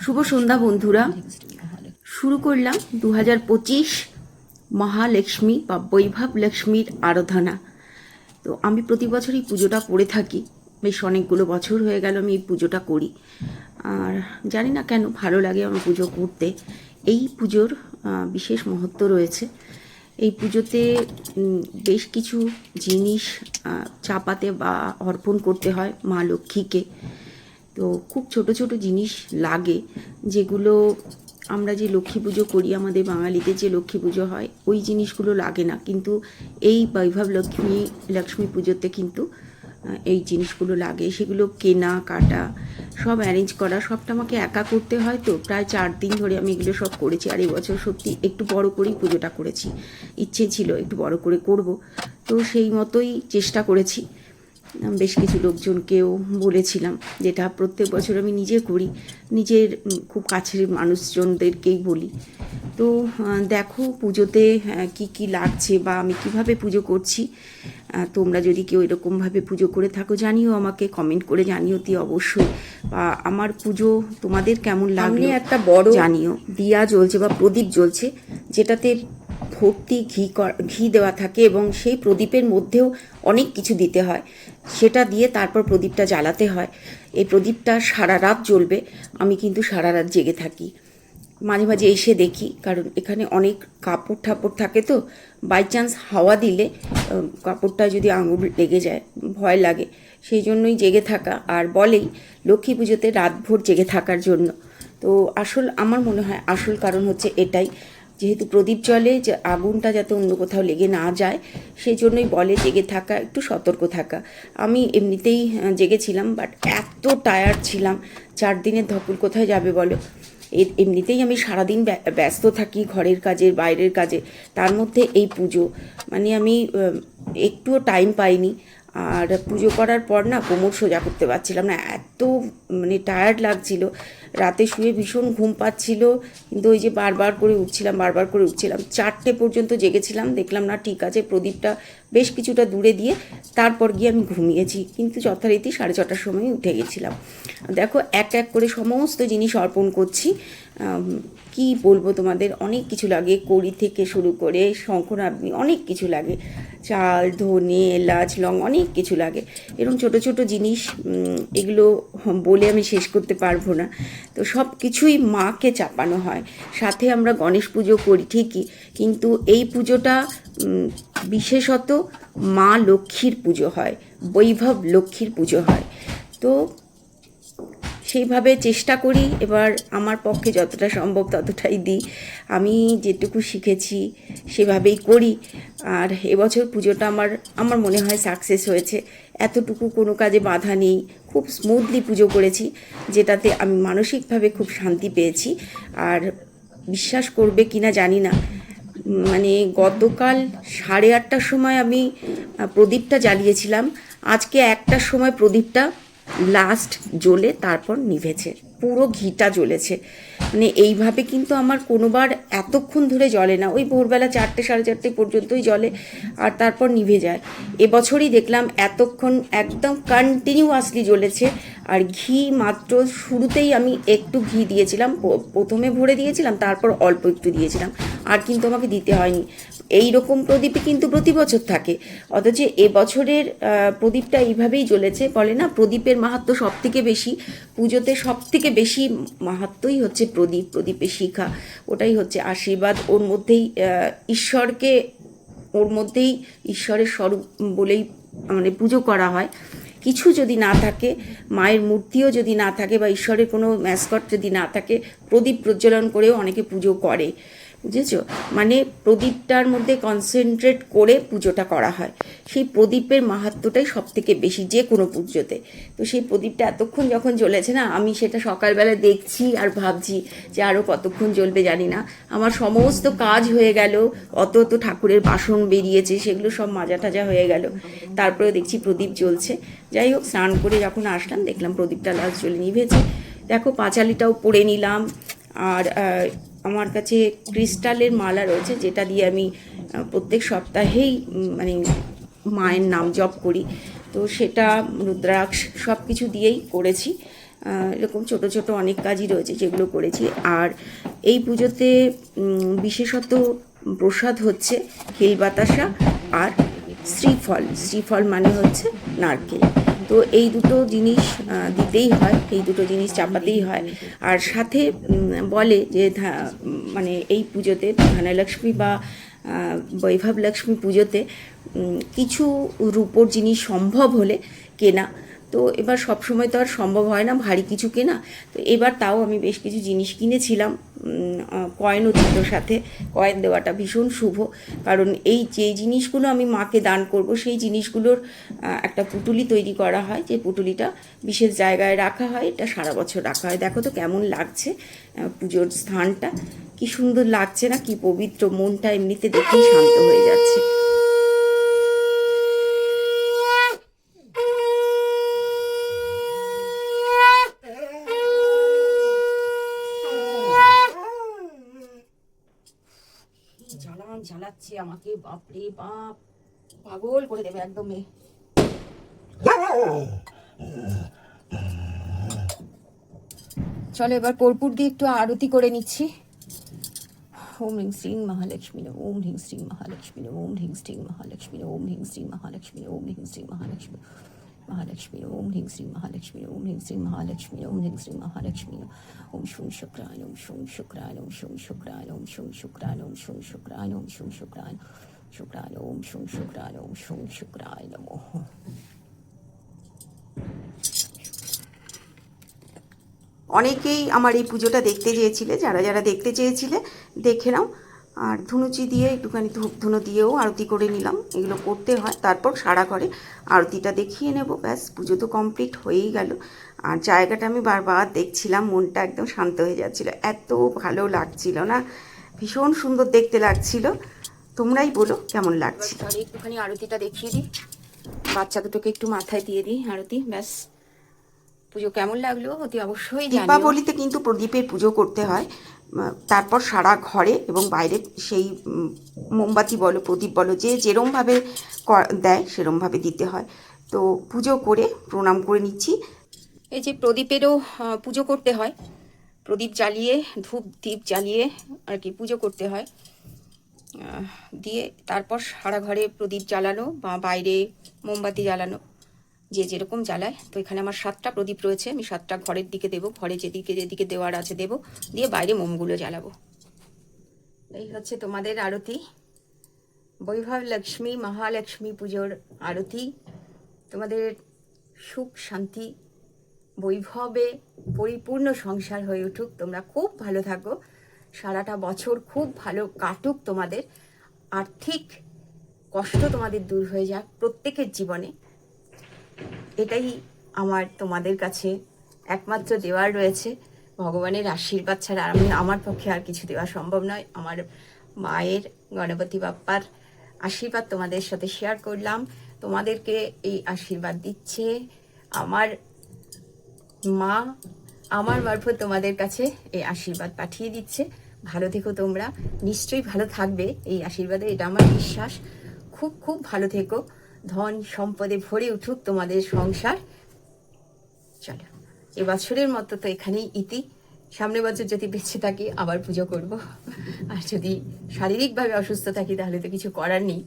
শুভ সন্ধ্যা বন্ধুরা। শুরু করলাম দু হাজার পঁচিশ মহালক্ষ্মী বা বৈভব লক্ষ্মীর আরাধনা। তো আমি প্রতি বছরই পুজোটা করে থাকি। বেশ অনেকগুলো বছর হয়ে গেল আমি এই পুজোটা করি। আর জানি না কেন ভালো লাগে আমার পুজো করতে। এই পুজোর বিশেষ মহত্ব রয়েছে। এই পুজোতে বেশ কিছু জিনিস চাপাতে বা অর্পণ করতে হয় মা লক্ষ্মীকে। তো খুব ছোট ছোট জিনিস লাগে, যেগুলো আমরা যে লক্ষ্মী পুজো করি, আমাদের বাঙালিদের যে লক্ষ্মী পুজো হয়, ওই জিনিসগুলো লাগে না। কিন্তু এই বৈভব লক্ষ্মী লক্ষ্মী পুজোতে কিন্তু এই জিনিসগুলো লাগে। সেগুলো কেনা, কাটা সব অ্যারেঞ্জ করা, সবটা আমাকে একা করতে হয় তো। প্রায় চার দিন ধরে আমি এগুলো সব করেছি আর এবছর সত্যি একটু বড় করেই পুজোটা করেছি। ইচ্ছে ছিল একটু বড় করে করব। তো সেই মতোই চেষ্টা করেছি। বেশ কিছু লোকজনকেও বলেছিলাম যেটা প্রত্যেক বছর আমি নিজে করি। নিজের খুব কাছের মানুষজনদেরকেই বলি। তো দেখো পুজোতে কি কি লাগছে বা আমি কীভাবে পুজো করছি। তোমরা যদি কেউ এরকমভাবে পুজো করে থাকো জানিও আমাকে কমেন্ট করে জানিও তি অবশ্যই। বা আমার পুজো তোমাদের কেমন লাগল একটা বড় জানিও। দিয়া জ্বলছে বা প্রদীপ জ্বলছে যেটাতে ভর্তি ঘি ঘি দেওয়া থাকে এবং সেই প্রদীপের মধ্যেও অনেক কিছু দিতে হয়। সেটা দিয়ে তারপর প্রদীপটা জ্বালাতে হয়। এই প্রদীপটা সারা রাত জ্বলবে, আমি কিন্তু সারা রাত জেগে থাকি। মাঝে মাঝে এসে দেখি, কারণ এখানে অনেক কাপড় ঠাপড় থাকে তো বাই চান্স হাওয়া দিলে কাপড়টা যদি আঙুল লেগে যায়, ভয় লাগে। সেই জন্যই জেগে থাকা। আর বলেই, লক্ষ্মী পুজোতে রাতভর জেগে থাকার জন্য। তো আসল, আমার মনে হয় আসল কারণ হচ্ছে এটাই। যেহেতু প্রদীপ জলে যে আগুনটা যাতে অন্য কোথাও লেগে না যায় সেই জন্যই বলে জেগে থাকা, একটু সতর্ক থাকা। আমি এমনিতেই জেগেছিলাম বাট এত টায়ার্ড ছিলাম, চার দিনের ধকল কোথায় যাবে বলো? এমনিতেই আমি সারাদিন ব্য- ব্যস্ত থাকি ঘরের কাজে, বাইরের কাজে, তার মধ্যে এই পুজো। মানে আমি একটুও টাইম পাইনি। আর পুজো করার পর না কোমর সোজা করতে পারছিলাম না, এত মানে টায়ার্ড লাগছিল। রাতে শুয়ে ভীষণ ঘুম পাচ্ছিল, কিন্তু ওই যে বারবার করে উঠছিলাম, বারবার করে উঠছিলাম, চারটে পর্যন্ত জেগেছিলাম, দেখলাম না ঠিক আছে, প্রদীপটা বেশ কিছুটা দূরে দিয়ে তারপর গিয়ে আমি ঘুমিয়েছি। কিন্তু যথারীতি সাড়ে ছটার সময় উঠে গেছিলাম। দেখো, এক এক করে সমস্ত জিনিস অর্পণ করছি। কি বলব তোমাদের? অনেক কিছু লাগে। কড়ি থেকে শুরু করে শঙ্খনাগ্নি, অনেক কিছু লাগে। চাল, ধনে, এলাচ, লং, অনেক কিছু লাগে। এরকম ছোট ছোট জিনিস এগুলো বলে আমি শেষ করতে পারব না। তো সব কিছুই মাকে চাপানো হয়। সাথে আমরা গণেশ পুজো করি ঠিকই। কিন্তু এই পুজোটা বিশেষত মা লক্ষ্মীর পুজো হয়, বৈভব লক্ষ্মীর পুজো হয়। তো সেইভাবে চেষ্টা করি, এবার আমার পক্ষে যতটা সম্ভব ততটাই দিই। আমি যেটুকু শিখেছি সেভাবেই করি। আর এবছর পুজোটা আমার আমার মনে হয় সাকসেস হয়েছে। এতটুকু কোনো কাজে বাধা নেই। খুব স্মুথলি পুজো করেছি, যেটাতে আমি মানসিকভাবে খুব শান্তি পেয়েছি। আর বিশ্বাস করবে কিনা জানি না। মানে গতকাল সাড়ে আটটার সময় আমি প্রদীপটা জ্বালিয়েছিলাম। আজকে একটার সময় প্রদীপটা লাস্ট জ্বলে তারপর নিভেছে। পুরো ঘিটা জ্বলেছে। মানে এইভাবে কিন্তু আমার কোনোবার এতক্ষণ ধরে জলে না। ওই ভোরবেলা চারটে, সাড়ে চারটে পর্যন্তই জলে আর তারপর নিভে যায়। এবছরই দেখলাম এতক্ষণ একদম কন্টিনিউয়াসলি জ্বলেছে। আর ঘি মাত্র শুরুতেই আমি একটু ঘি দিয়েছিলাম। প্রথমে ভরে দিয়েছিলাম, তারপর অল্প একটু দিয়েছিলাম। আর কিন্তু আমাকে দিতে হয়নি। এই রকম প্রদীপই কিন্তু প্রতি বছর থাকে। অথচ এবছরের প্রদীপটা এইভাবেই জ্বলেছে। বলে না, প্রদীপের মাহাত্ম সব থেকে বেশি। পুজোতে সব থেকে বেশি মাহাত্মই হচ্ছে প্রদীপ, প্রদীপের শিখা। ওটাই হচ্ছে আশীর্বাদ। ওর মধ্যেই ঈশ্বরকে, ওর মধ্যেই ঈশ্বরের স্বরূপ বলেই মানে পুজো করা হয়। কিছু যদি না থাকে, মায়ের মূর্তিও যদি না থাকে বা ঈশ্বরের কোনো ম্যাসকট যদি না থাকে, প্রদীপ প্রজ্বলন করেও অনেকে পুজো করে। বুঝেছ? মানে প্রদীপটার মধ্যে কনসেন্ট্রেট করে পুজোটা করা হয়। সেই প্রদীপের মাহাত্মটাই সব থেকে বেশি যে কোনো পুজোতে। তো সেই প্রদীপটা এতক্ষণ যখন জ্বলেছে না, আমি সেটা সকালবেলা দেখছি আর ভাবছি যে আরও কতক্ষণ জ্বলবে জানি না। আমার সমস্ত কাজ হয়ে গেল, অত অত ঠাকুরের বাসন বেরিয়েছে, সেগুলো সব মাজা টাজা হয়ে গেল। তারপরে দেখছি প্রদীপ জ্বলছে। যাই হোক, স্নান করে যখন আসলাম, দেখলাম প্রদীপটা লাস্ট জ্বলে নিভেছে। দেখো, পাঁচালিটাও পরে নিলাম। আর আমার কাছে ক্রিস্টালের মালা রয়েছে, যেটা দিয়ে আমি প্রত্যেক সপ্তাহেই মানে মায়ের নাম জপ করি। তো সেটা রুদ্রাক্ষ সব কিছু দিয়েই করেছি। এরকম ছোট ছোট অনেক কাজই রয়েছে যেগুলো করেছি। আর এই পুজোতে বিশেষত প্রসাদ হচ্ছে হিল বাতাসা আর শ্রীফল। শ্রীফল মানে হচ্ছে নারকেল। তো এই দুটো জিনিস দিতেই হয়, এই দুটো জিনিস চাপাতেই হয়। আর সাথে বলে যে মানে এই পুজোতে ধনলক্ষ্মী বা বৈভব লক্ষ্মী পুজোতে কিছু রূপোর জিনিস সম্ভব হলে কেনা। তো এবার সব সময় তো আর সম্ভব হয় না ভারী কিছু কেনা। তো এবার তাও আমি বেশ কিছু জিনিস কিনেছিলাম। কয়েনও ছিল সাথে। কয়েন দেওয়াটা ভীষণ শুভ। কারণ এই যে জিনিসগুলো আমি মাকে দান করব, সেই জিনিসগুলোর একটা পুটুলি তৈরি করা হয়। যে পুটুলিটা বিশেষ জায়গায় রাখা হয়, এটা সারা বছর রাখা হয়। দেখো তো কেমন লাগছে পুজোর স্থানটা। কি সুন্দর লাগছে না, কি পবিত্র মনটা এমনিতে দেখেই শান্ত হয়ে যাচ্ছে কি জ্বালান জ্বালাচ্ছে আমাকে বাপরে বাপ, পাগল করে দেবে একদম। চলো এবার কর্পুর দিয়ে একটু আরতি করে নিচ্ছি। ওম হিং শ্রী মহালক্ষ্মী ওম হিং শ্রী মহালক্ষ্মী ওম হিং শ্রী মহালক্ষ্মী ওম হিং শ্রী মহালক্ষ্মী ওম হিং শ্রী মহালক্ষ্মী महालक्ष्मी महालक्ष्मी नमः ओम ह्रीं श्रीं महालक्ष्मी नमः ओम ह्रीं श्रीं महालक्ष्मी नमः ओम ह्रीं श्रीं महालक्ष्मी नमः ओम शुं शुक्राय ओम शुं शुक्राय ओम शुं शुक्राय ओम शुं शुक्राय ओम शुं शुक्राय ओम शुं शुक्राय शुक्राय ओम शुं शुक्राय ओम शुं शुक्राय नमः অনেকেই আমার এই পুজোটা দেখতে চেয়েছিলে যারা যারা দেখতে চেয়েছিলে দেখে নাও আর ধুনুচি দিয়ে একটুখানি ধূপ ধুনো দিয়েও আরতি করে নিলাম এগুলো করতে হয়। তারপর সারা ঘরে আরতিটা দেখিয়ে নেব ব্যাস পুজো তো কমপ্লিট হয়েই গেল। আর জায়গাটা আমি বারবার দেখছিলাম মনটা একদম শান্ত হয়ে যাচ্ছিল। এত ভালো লাগছিল না ভীষণ সুন্দর দেখতে লাগছিল। তোমরাই বলো কেমন লাগছে? একটুখানি আরতিটা দেখিয়ে দিই। বাচ্চা দুটোকে একটু মাথায় দিয়ে দিই আরতি ব্যাস। পুজো কেমন লাগল অতি অবশ্যই দীপাবলিতে কিন্তু প্রদীপের পুজো করতে হয়। তারপর সারা ঘরে এবং বাইরে সেই মোমবাতি বলো, প্রদীপ বলো, যে যেরমভাবে দেয় সেরমভাবে দিতে হয়। তো পুজো করে প্রণাম করে নিচ্ছি। এই যে প্রদীপেরও পুজো করতে হয়। প্রদীপ জ্বালিয়ে, ধূপ দীপ জ্বালিয়ে আর কি পুজো করতে হয়। দিয়ে তারপর সারা ঘরে প্রদীপ জ্বালানো বা বাইরে মোমবাতি জ্বালানো। যে যেরকম জ্বালায়, তো এখানে আমার সাতটা প্রদীপ রয়েছে, আমি সাতটা ঘরের দিকে দেবো, ঘরে যেদিকে যেদিকে দেওয়ার আছে দেবো, দিয়ে বাইরে মোমগুলো জ্বালাবো। এই হচ্ছে তোমাদের আরতি। বৈভব লক্ষ্মী, মহালক্ষ্মী পুজোর আরতি। তোমাদের সুখ, শান্তি, বৈভবে পরিপূর্ণ সংসার হয়ে উঠুক। তোমরা খুব ভালো থাকো। সারাটা বছর খুব ভালো কাটুক তোমাদের। আর্থিক কষ্ট তোমাদের দূর হয়ে যাক প্রত্যেকের জীবনে। এটাই আমার তোমাদের কাছে একমাত্র দেওয়ার রয়েছে। ভগবানের আশীর্বাদ ছাড়া আমি আমার পক্ষে আর কিছু দেওয়া সম্ভব নয়। আমার মায়ের, গণপতি বাপ্পার আশীর্বাদ তোমাদের সাথে শেয়ার করলাম। তোমাদেরকে এই আশীর্বাদ দিচ্ছে আমার মা। আমার মারফত তোমাদের কাছে এই আশীর্বাদ পাঠিয়ে দিচ্ছে। ভালো থেকো তোমরা। নিশ্চয়ই ভালো থাকবে এই আশীর্বাদে, এটা আমার বিশ্বাস। খুব খুব ভালো থেকো। ধন সম্পদে ভরে উঠুক তোমাদের সংসার। চলো এবছরের মতো তো এখানেই ইতি। সামনে বছর যদি বেঁচে থাকি, আবার পুজো করব। আর যদি শারীরিকভাবে অসুস্থ থাকি, তাহলে তো কিছু করার নেই।